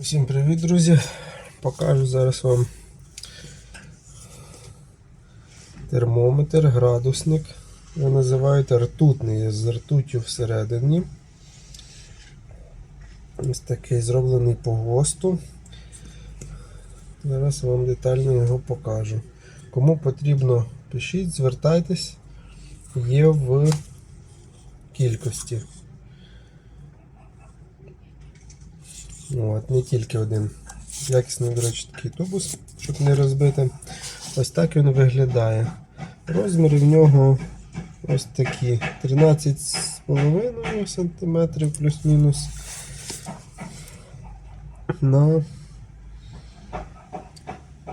Всім привіт, друзі! Покажу зараз вам термометр, градусник. Його називають ртутний з ртуттю всередині. Ось такий зроблений по ГОСТу. Зараз вам детально його покажу. Кому потрібно, пишіть, звертайтесь, є в кількості. От, не тільки один. Якісний, до речі, такий тубус, щоб не розбити. Ось так він виглядає. Розміри в нього ось такі 13,5 см плюс-мінус на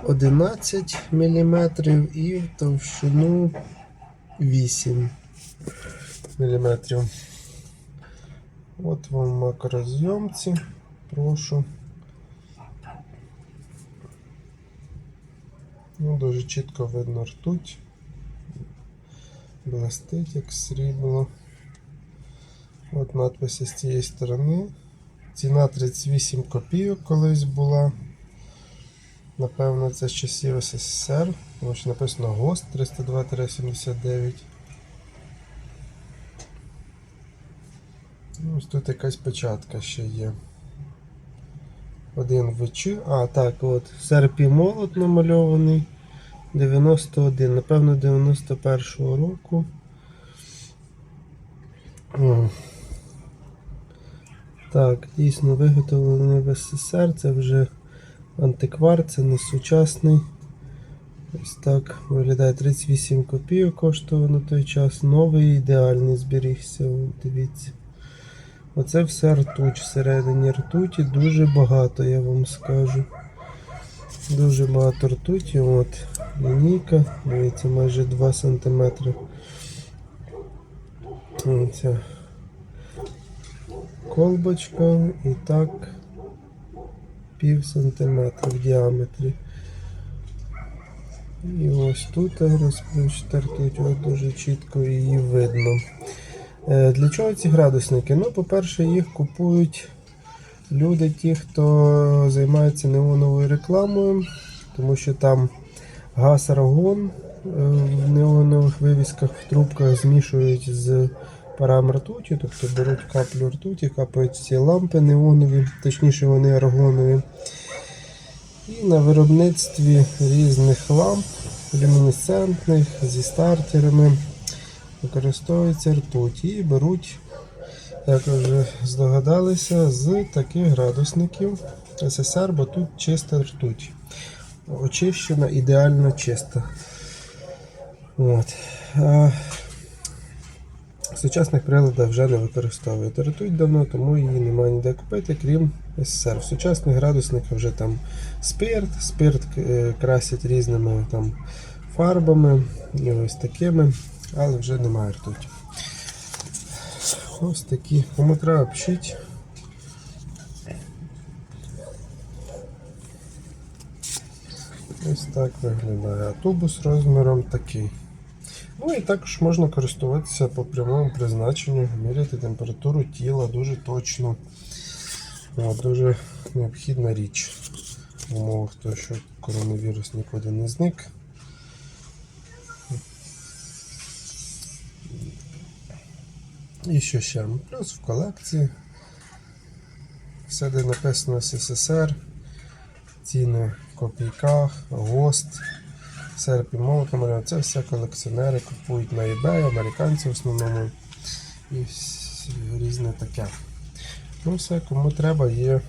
11 мм і в товщину 8 мм. От вам макрозйомці. Прошу. Ну, дуже чітко видно ртуть. Блестить як срібло. От надписи з цієї сторони. Ціна 38 копійок колись була. Напевно, це з часів СССР, тому що написано ГОСТ 302-79. Ну, Ось тут якась печатка ще є. Один ВЧ. А, так, от. Серпі молот намальований. 91, напевно, 91-го року. М. Так, дійсно виготовлений в СССР. Це вже антиквар, це не сучасний. Ось так виглядає 38 копійок коштував на той час. Новий ідеальний зберігся. Дивіться. Оце все ртуть всередині ртуті дуже багато, я вам скажу. Дуже багато ртуті. От лінійка, дивіться, майже 2 см. Ця колбочка і так пів сантиметра в діаметрі. І ось тут розплющити ртуть, от дуже чітко її видно. Е, Для чого ці градусники? Ну, по-перше, їх купують люди, ті, хто займається неоновою рекламою, тому що там газ аргон е, в неонових вивісках в трубках змішують з парами ртуті, тобто беруть каплю ртуті, капають ці лампи неонові, точніше вони аргонові. І на виробництві різних ламп, люмінесцентних, зі стартерами використовується ртуть і беруть, як ви вже здогадалися, з таких градусників СССР, бо тут чиста ртуть. Очищена, ідеально чиста. От. А сучасних приладах вже не використовують ртуть давно, тому її немає ніде купити, крім СССР. В сучасних градусниках вже там спирт, спирт е, красять різними там фарбами і ось такими але вже немає ртуті. Ось такі. Кому треба пишіть. Ось так виглядає. Тубус розміром такий. Ну і також можна користуватися по прямому призначенню, міряти температуру тіла дуже точно. Дуже необхідна річ в умовах того, що коронавірус нікуди не зник. І що ще? Плюс в колекції. Все, де написано СССР, ціни в копійках, ГОСТ, серпі молотом. Це все колекціонери купують на eBay, американці в основному і різне таке. Ну все, кому треба, є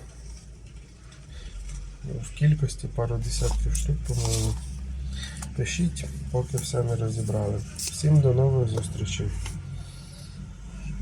в кількості пару десятків штук, по-моєму. Пишіть, поки все не розібрали. Всім до нових зустрічей.